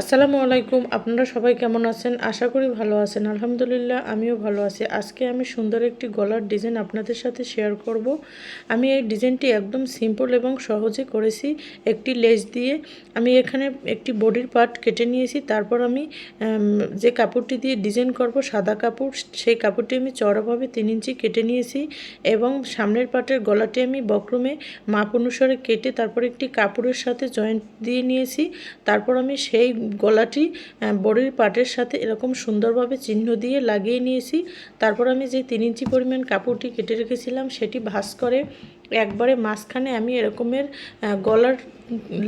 আসসালামু আলাইকুম, আপনারা সবাই কেমন আছেন? আশা করি ভালো আছেন। আলহামদুলিল্লাহ, আমিও ভালো আছি। আজকে আমি সুন্দর একটি গলার ডিজাইন আপনাদের সাথে শেয়ার করব। আমি এই ডিজাইনটি একদম সিম্পল এবং সহজে করেছি একটি লেজ দিয়ে। আমি এখানে একটি বডির পার্ট কেটে নিয়েছি। তারপর আমি যে কাপড়টি দিয়ে ডিজাইন করব, সাদা কাপড়, সেই কাপড়টি আমি চড়াভাবে তিন ইঞ্চি কেটে নিয়েছি এবং সামনের পার্টের গলাটি আমি বক্রমে মাপ অনুসারে কেটে তারপর একটি কাপড়ের সাথে জয়েন্ট দিয়ে নিয়েছি। তারপর আমি সেই গলাটি বডির পাটের সাথে এরকম সুন্দরভাবে চিহ্ন দিয়ে লাগিয়ে নিয়েছি। তারপর আমি যে তিন ইঞ্চি পরিমাণ কাপড়টি কেটে রেখেছিলাম, সেটি ভাঁজ করে একবারে মাঝখানে আমি এরকমের গলার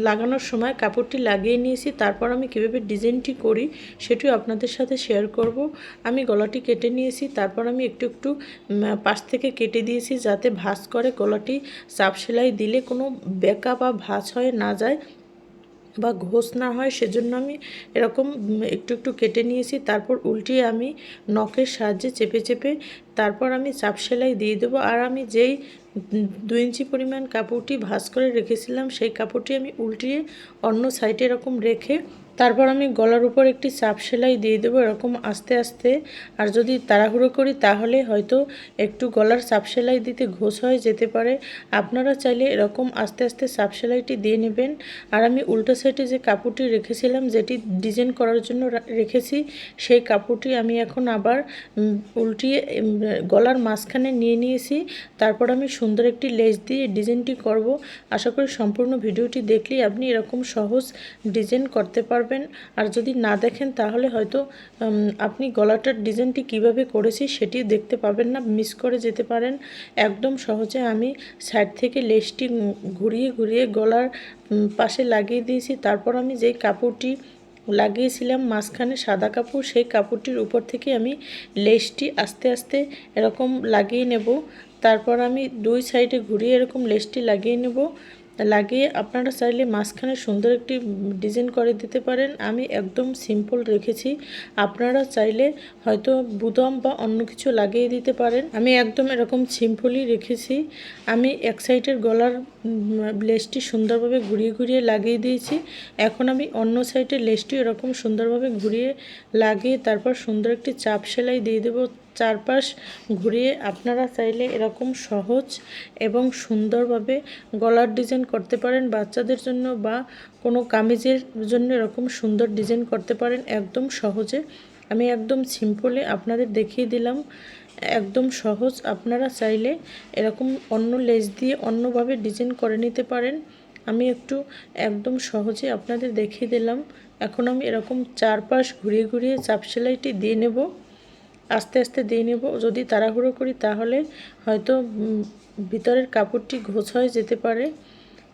লাগানোর সময় কাপড়টি লাগিয়ে নিয়েছি। তারপর আমি কীভাবে ডিজাইনটি করি সেটিও আপনাদের সাথে শেয়ার করব। আমি গলাটি কেটে নিয়েছি, তারপর আমি একটু একটু পাশ থেকে কেটে দিয়েছি যাতে ভাঁজ করে গলাটি চাপ সেলাই দিলে কোনো বেঁকা বা ভাঁজ হয়ে না যায়। বা ঘোষ না হয় সেজন্য আমি এরকম একটু একটু কেটে নিয়েছি। তারপর উল্টিয়ে আমি নখের সাহায্যে চেপে চেপে তারপর আমি চাপ সেলাই দিয়ে দেবো। আর আমি যেই দু ইঞ্চি পরিমাণ কাপড়টি ভাঁজ করে রেখেছিলাম, সেই কাপড়টি আমি উল্টিয়ে অন্য সাইডে এরকম রেখে তারপর আমি গলার উপর একটি চাপ সেলাই দিয়ে দেবো এরকম আস্তে আস্তে। আর যদি তাড়াহুড়ো করি তাহলে হয়তো একটু গলার চাপ সেলাই দিতে ঘোষ হয়ে যেতে পারে। আপনারা চাইলে এরকম আস্তে আস্তে চাপ সেলাইটি দিয়ে নেবেন। আর আমি উল্টো সাইডে যে কাপড়টি রেখেছিলাম, যেটি ডিজাইন করার জন্য রেখেছি, সেই কাপড়টি আমি এখন আবার উল্টিয়ে গলার মাঝখানে নিয়ে নিয়েছি। তারপর আমি সুন্দর একটি লেস দিয়ে ডিজাইনটি করব। আশা করি সম্পূর্ণ ভিডিওটি দেখলেই আপনি এরকম সহজ ডিজাইন করতে পারবেন। আর যদি না দেখেন, তাহলে হয়তো আপনি গলাটার ডিজাইনটি কীভাবে করেছি সেটি দেখতে পাবেন না। মিস করে যেতে পারেন। একদম সহজে আমি সাইড থেকে লেসটি ঘুরিয়ে ঘুরিয়ে গলার পাশে লাগিয়ে দিয়েছি। তারপর আমি যেই কাপড়টি লাগিয়েছিলাম, মাঝখানে সাদা কাপড়, সেই কাপড়টির উপর থেকে আমি লেসটি আস্তে আস্তে এরকম লাগিয়ে নেব। তারপর আমি দুই সাইডে ঘুরিয়ে এরকম লেসটি লাগিয়ে নেব। লাগিয়ে আপনারা চাইলে মাঝখানে সুন্দর একটি ডিজাইন করে দিতে পারেন। আমি একদম সিম্পল রেখেছি। আপনারা চাইলে হয়তো বুদম বা অন্য কিছু লাগিয়ে দিতে পারেন। আমি একদম এরকম সিম্পলই রেখেছি। আমি এক সাইডের গলার লেসটি সুন্দরভাবে ঘুরিয়ে ঘুরিয়ে লাগিয়ে দিয়েছি। এখন আমি অন্য সাইডের লেসটি এরকম সুন্দরভাবে ঘুরিয়ে লাগিয়ে তারপর সুন্দর একটি চাপ সেলাই দিয়ে দেবো। চারপাশ ঘুরিয়ে আপনারা চাইলে এরকম সহজ এবং সুন্দরভাবে গলার ডিজাইন করতে পারেন। বাচ্চাদের জন্য বা কোনো কামিজের জন্য এরকম সুন্দর ডিজাইন করতে পারেন। একদম সহজে। আমি একদম সিম্পলে আপনাদের দেখিয়ে দিলাম। একদম সহজ। আপনারা চাইলে এরকম অন্য লেস দিয়ে অন্যভাবে ডিজাইন করে নিতে পারেন। আমি একটু একদম সহজে আপনাদের দেখিয়ে দিলাম। এখন আমি এরকম চারপাশ ঘুরিয়ে ঘুরিয়ে চাপ সেলাইটি দিয়ে নেব। আস্তে আস্তে দিয়ে নেব। যদি তাড়াহুড়ো করি তাহলে হয়তো ভিতরের কাপড়টি ঘোষ হয়ে যেতে পারে।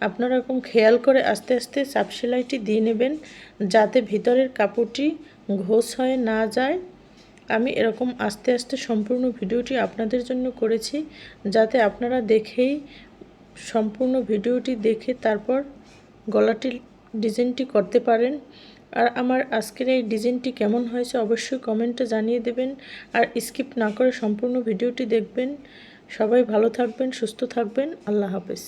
আপনারা এরকম খেয়াল করে আস্তে আস্তে চাপ সেলাইটি দিয়ে নেবেন, যাতে ভিতরের কাপড়টি ঘোষ হয়ে না যায়। আমি এরকম আস্তে আস্তে সম্পূর্ণ ভিডিওটি আপনাদের জন্য করেছি, যাতে আপনারা দেখেই সম্পূর্ণ ভিডিওটি দেখে তারপর গলাটি ডিজাইনটি করতে পারেন। আর আমার আজকের এই ডিজাইনটি কেমন হয়েছে অবশ্যই কমেন্টে জানিয়ে দেবেন আর স্কিপ না করে সম্পূর্ণ ভিডিওটি দেখবেন। সবাই ভালো থাকবেন, সুস্থ থাকবেন। আল্লাহ হাফেজ।